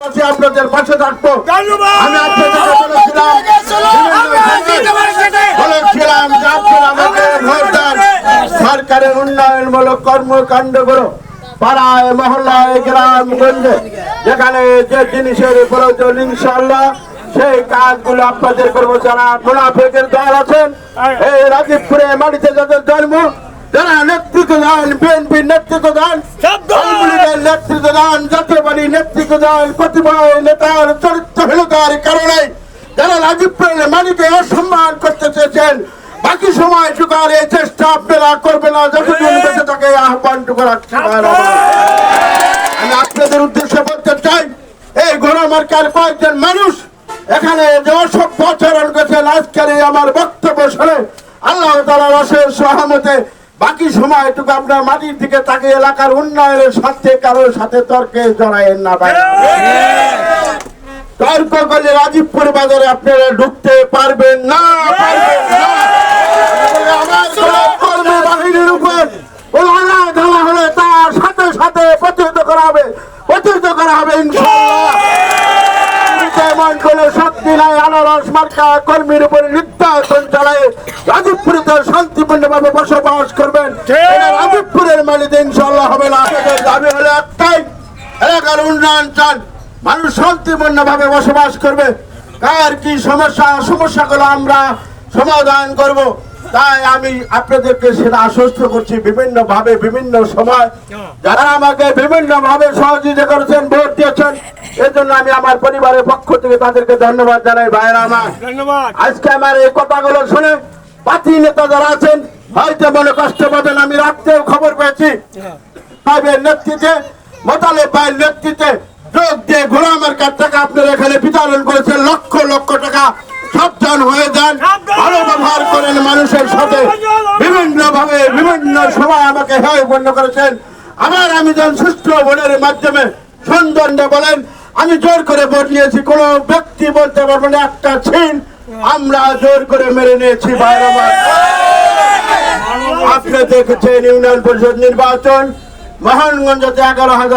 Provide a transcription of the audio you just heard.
আপনাদের পাশে থাকব। আমি বলেছিলাম সরকারের উন্নয়নমূলক কর্মকাণ্ডগুলো পাড়ায় মহল্লায় গ্রামগঞ্জে যেখানে যে জিনিসের প্রয়োজন ইনশাল্লাহ সেই কাজগুলো আপনাদের করব যারা মুনাফেকের দল আছেন। এই রাজীবপুরে মাটিতে যাদের জন্ম যারা নেতৃত্ব দেন বিএনপির নেতৃত্ব দেন নেতৃত্ব দেন পার্টির কতিপয় নেতার চরিত্রহীনতার কারণে যারা মাটিকে অসম্মান করতে চেয়েছেন বাকি সময় এই চেষ্টা আপনারা করবে না যতদিন বেঁচে থাকে আহ্বানটুকু রাখছি আমি আপনাদের উদ্দেশ্যে বলতে চাই এই কয়েকজন মানুষ এখানে যে অসভ্য আচরণ করেছেন আজকের আমার বক্তব্য শুনে আল্লাহ তালার অশেষ সহমতে বাকি সময়টুকু আপনার মাটির দিকে তাকে এলাকার উন্নয়নের সাথে কারোর সাথে তর্কে জড়ায়েন না ভাই। তর্ক করলে রাজীবপুর বাজারে আপনারা ঢুকতে পারবেন না তার সাথে সাথে প্রতিহত করা হবে, প্রতিহত করা হবে, ইনশাআল্লাহ। তেমন কোন শক্তি নাই আনারস মার্কা কর্মীর উপরে নির্যাতন চালায় শান্তিপূর্ণভাবে বসবাস করবেন। রাজীবপুরের মালিতে ইনশাল্লাহ হবে না। দাবি হলো একটাই এলাকার উন্নয়ন চান। মানুষ শান্তিপূর্ণভাবে বসবাস করবে। কার কি সমস্যা সমস্যাগুলো আমরা সমাধান করব। তাই আমি আপনাদেরকে সেটা আশ্বস্ত করছি বিভিন্ন ভাবে বিভিন্ন সময়। যারা আমাকে বিভিন্ন ভাবে সহযোগিতা করেছেন ভোট দিয়েছেন এর জন্য আমি আমার পরিবারের পক্ষ থেকে তাদেরকে ধন্যবাদ জানাই ভাইয়েরা আমার। ধন্যবাদ। আজকে আমার এই কথাগুলো শুনে পাতি নেতা যারা আছেন হয়তো মনে কষ্ট পাবেন আমি রাত্রেও খবর পেয়েছি। সাহেবের নেতৃত্বে মোতালেব ভাইয়ের নেতৃত্বে যোগ দিয়ে গোলামের কাছ টাকা আপনারা এখানে বিতরণ করেছেন লক্ষ লক্ষ টাকা সাবধান হয়ে যান ভালো ব্যবহার করেন মানুষের সাথে। বিভিন্ন ভাবে বিভিন্ন সময় আমাকে হেয় গণ্য করেছেন। আবার আমি যেন সুস্থ ভোটের মাধ্যমে সৌন্দর্য বলেন আমি জোর করে ভোট নিয়েছি কোন ব্যক্তি বলতে পারব না একটা ছিন। আমরা জোর করে মেরে নিয়েছি বাইরে আপনি দেখেছেন ইউনিয়ন পরিষদ নির্বাচন মোহনগঞ্জতে এগারো হাজার